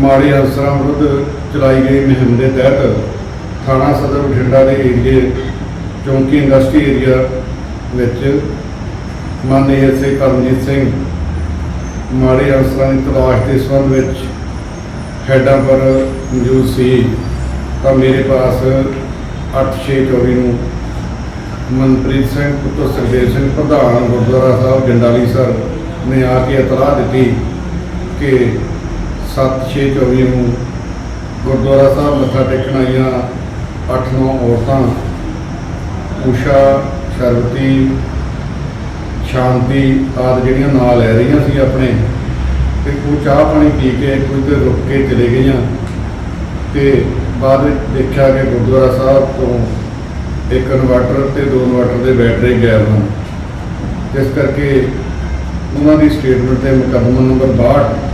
ਮਾੜੇ ਅਫਸਰਾਂ ਵਿਰੁੱਧ ਚਲਾਈ ਗਈ ਮੁਹਿੰਮ ਦੇ ਤਹਿਤ ਥਾਣਾ ਸਦਰ ਬਠਿੰਡਾ ਦੇ ਏਰੀਏ, ਚੌਂਕੀ ਇੰਡਸਟਰੀ ਏਰੀਆ ਵਿੱਚ ਮਾਨਯ ਐਸਏ ਕਰਮਜੀਤ ਸਿੰਘ ਮਾੜੇ ਅਫਸਰਾਂ ਦੀ ਤਲਾਸ਼ ਦੇ ਸੰਬੰਧ ਵਿੱਚ ਹੈਡਾਂ ਪਰ ਮੌਜੂਦ ਸੀ। ਤਾਂ ਮੇਰੇ ਪਾਸ 8624 ਨੂੰ ਮਨਪ੍ਰੀਤ ਸਿੰਘ, ਪੁੱਤਰ ਸੁਖਦੇਵ ਸਿੰਘ, ਪ੍ਰਧਾਨ ਗੁਰਦੁਆਰਾ ਸਾਹਿਬ, ਜੰਡਾਲੀ ਸਰ ਨੇ ਆ ਕੇ ਇਤਲਾਹ ਦਿੱਤੀ ਕਿ 7624 ਨੂੰ ਗੁਰਦੁਆਰਾ ਸਾਹਿਬ ਮੱਥਾ ਟੇਕਣ ਆਈਆਂ 8-9 ਔਰਤਾਂ। ਉਸ਼ਾ ਸ਼ਰਵਤੀ, ਸ਼ਾਂਤੀ ਆਦਿ ਜਿਹੜੀਆਂ ਨਾਲ ਲੈ ਰਹੀਆਂ ਸੀ ਆਪਣੇ, ਤੇ ਉਹ ਚਾਹ ਪਾਣੀ ਪੀ ਕੇ ਕੁਝ ਦੇਰ ਰੁਕ ਕੇ ਚਲੇ ਗਈਆਂ ਤੇ ਬਾਅਦ ਵਿੱਚ ਦੇਖਿਆ ਕਿ ਗੁਰਦੁਆਰਾ ਸਾਹਿਬ ਤੋਂ ਇੱਕ ਇਨਵਰਟਰ ਤੇ ਦੋ ਇਨਵਰਟਰ ਦੇ ਬੈਟਰੀ ਗਾਇਬ ਹਨ। ਇਸ ਕਰਕੇ ਉਹਨਾਂ ਦੀ ਸਟੇਟਮੈਂਟ ਤੇ ਮੁਕੱਦਮਾ ਨੰਬਰ 62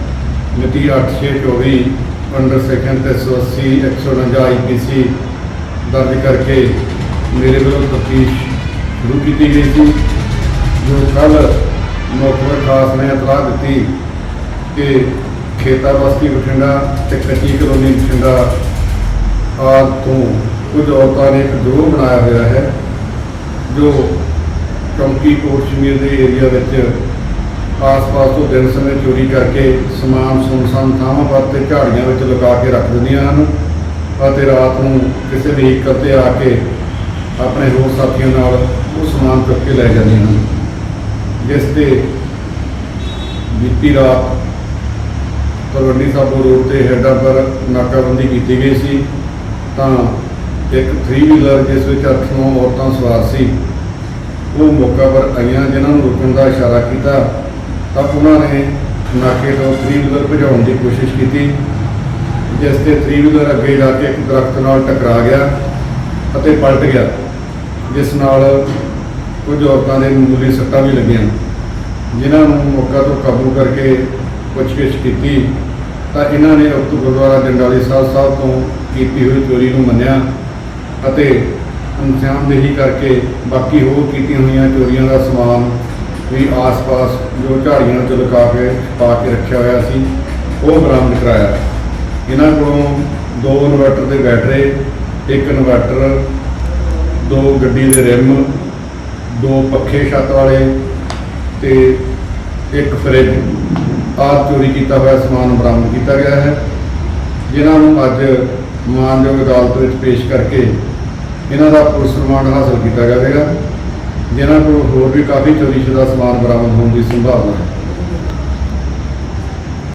ਮਿਤੀ 8624 ਅੰਡਰ ਸੈਕਸ਼ਨ 380 149 ਆਈਪੀਸੀ ਦਰਜ ਕਰਕੇ ਮੇਰੇ ਵੱਲੋਂ ਤਫਤੀਸ਼ ਸ਼ੁਰੂ ਕੀਤੀ ਗਈ ਸੀ, ਜੋ ਕੱਲ ਮੁਖਬਰ ਖਾਸ ਨੇ ਇਤਲਾਹ ਦਿੱਤੀ ਕਿ ਖੇਤਾ ਬਸਤੀ ਬਠਿੰਡਾ ਤੇ ਕੱਚੀ ਕਲੋਨੀ ਬਠਿੰਡਾ ਆਦਿ ਤੋਂ ਕੁਝ ਔਰਤਾਂ ਨੇ ਇੱਕ ਗਰੋਹ ਬਣਾਇਆ ਹੋਇਆ ਹੈ, ਜੋ ਚੌਂਕੀ ਕੋਟ ਸ਼ਮੀਰ ਦੇ ਏਰੀਆ ਵਿੱਚ ਆਸ-ਪਾਸ ਤੋਂ ਦਿਨ ਸਮੇਂ ਚੋਰੀ ਕਰਕੇ ਸਮਾਨ ਸੁਨਸਾਨ ਥਾਵਾਂ ਪਰ ਤੇ ਝਾੜੀਆਂ ਵਿੱਚ ਲਗਾ ਕੇ ਰੱਖ ਦਿੰਦੀਆਂ ਹਨ ਅਤੇ ਰਾਤ ਨੂੰ ਕਿਸੇ ਵੀ ਵਹੀਕਲ ਤੇ ਆ ਕੇ ਆਪਣੇ ਹੋਰ ਸਾਥੀਆਂ ਨਾਲ ਉਹ ਸਮਾਨ ਚੁੱਕ ਕੇ ਲੈ ਜਾਂਦੀਆਂ ਹਨ। ਜਿਸ ਤੇ ਬੀਤੀ ਰਾਤ ਤਲਵੰਡੀ ਸਾਬੋ ਰੋਡ ਤੇ ਹੈਡਾਂ ਪਰ ਨਾਕਾਬੰਦੀ ਕੀਤੀ ਗਈ ਸੀ, ਤਾਂ ਇੱਕ 3 ਵੀਲਰ ਜਿਸ ਵਿੱਚ 8-9 ਔਰਤਾਂ ਸਵਾਰ ਸੀ, ਉਹ ਮੌਕਾ ਪਰ ਆਈਆਂ ਜਿਨ੍ਹਾਂ ਨੂੰ ਰੁਕਣ ਦਾ ਇਸ਼ਾਰਾ ਕੀਤਾ ਤਾਂ ਉਹਨਾਂ ਨੇ ਨਾਕੇ ਤੋਂ 3 ਵੀਲਰ ਭਜਾਉਣ ਦੀ ਕੋਸ਼ਿਸ਼ ਕੀਤੀ, ਜਿਸ ਤੇ 3 ਵੀਲਰ ਅੱਗੇ ਜਾ ਕੇ ਇੱਕ ਦਰਖਤ ਨਾਲ ਟਕਰਾ ਗਿਆ ਅਤੇ ਪਲਟ ਗਿਆ, ਜਿਸ ਨਾਲ ਕੁਝ ਔਰਤਾਂ ਦੇ ਮਾਮੂਲੀ ਸੱਟਾਂ ਵੀ ਲੱਗੀਆਂ। ਜਿਨ੍ਹਾਂ ਨੂੰ ਮੌਕਾ ਤੋਂ ਕਾਬੂ ਕਰਕੇ ਪੁੱਛਗਿੱਛ ਕੀਤੀ, ਤਾਂ ਇਹਨਾਂ ਨੇ ਉਕਤ ਗੁਰਦੁਆਰਾ ਜੰਡਾਲੀ ਸਾਹਿਬ ਸਾਹਿਬ ਤੋਂ ਕੀਤੀ ਹੋਈ ਚੋਰੀ ਨੂੰ ਮੰਨਿਆ ਅਤੇ ਇਨਸਾਨਦੇਹੀ ਕਰਕੇ ਬਾਕੀ ਹੋਰ ਕੀਤੀਆਂ ਹੋਈਆਂ ਚੋਰੀਆਂ ਦਾ ਸਮਾਨ ਵੀ ਆਸ-ਪਾਸ ਜੋ ਝਾੜੀਆਂ 'ਚ ਲੁਕਾ ਕੇ ਪਾ ਕੇ ਰੱਖਿਆ ਹੋਇਆ ਸੀ, ਉਹ ਬਰਾਮਦ ਕਰਾਇਆ। ਇਹਨਾਂ ਕੋਲੋਂ ਦੋ ਇਨਵਰਟਰ ਦੇ ਬੈਟਰੇ, ਇੱਕ ਇਨਵਰਟਰ, ਦੋ ਗੱਡੀ ਦੇ ਰਿਮ, ਦੋ ਪੱਖੇ ਛੱਤ ਵਾਲੇ ਤੇ ਇੱਕ ਫਰਿੱਜ, ਆਦਿ ਚੋਰੀ ਕੀਤਾ ਹੋਇਆ ਸਮਾਨ ਬਰਾਮਦ ਕੀਤਾ ਗਿਆ ਹੈ, ਜਿਨ੍ਹਾਂ ਨੂੰ ਅੱਜ ਮਾਨਯੋਗ ਅਦਾਲਤ ਵਿੱਚ ਪੇਸ਼ ਕਰਕੇ ਇਹਨਾਂ ਦਾ ਪੁਲਿਸ ਰਿਮਾਂਡ ਹਾਸਲ ਕੀਤਾ ਜਾਵੇਗਾ। ਜਿਨ੍ਹਾਂ ਕੋਲ ਹੋਰ ਵੀ ਕਾਫੀ ਚੋਰੀ ਸ਼ੁਦਾ ਸਮਾਨ ਬਰਾਮਦ ਹੋਣ ਦੀ ਸੰਭਾਵਨਾ ਹੈ।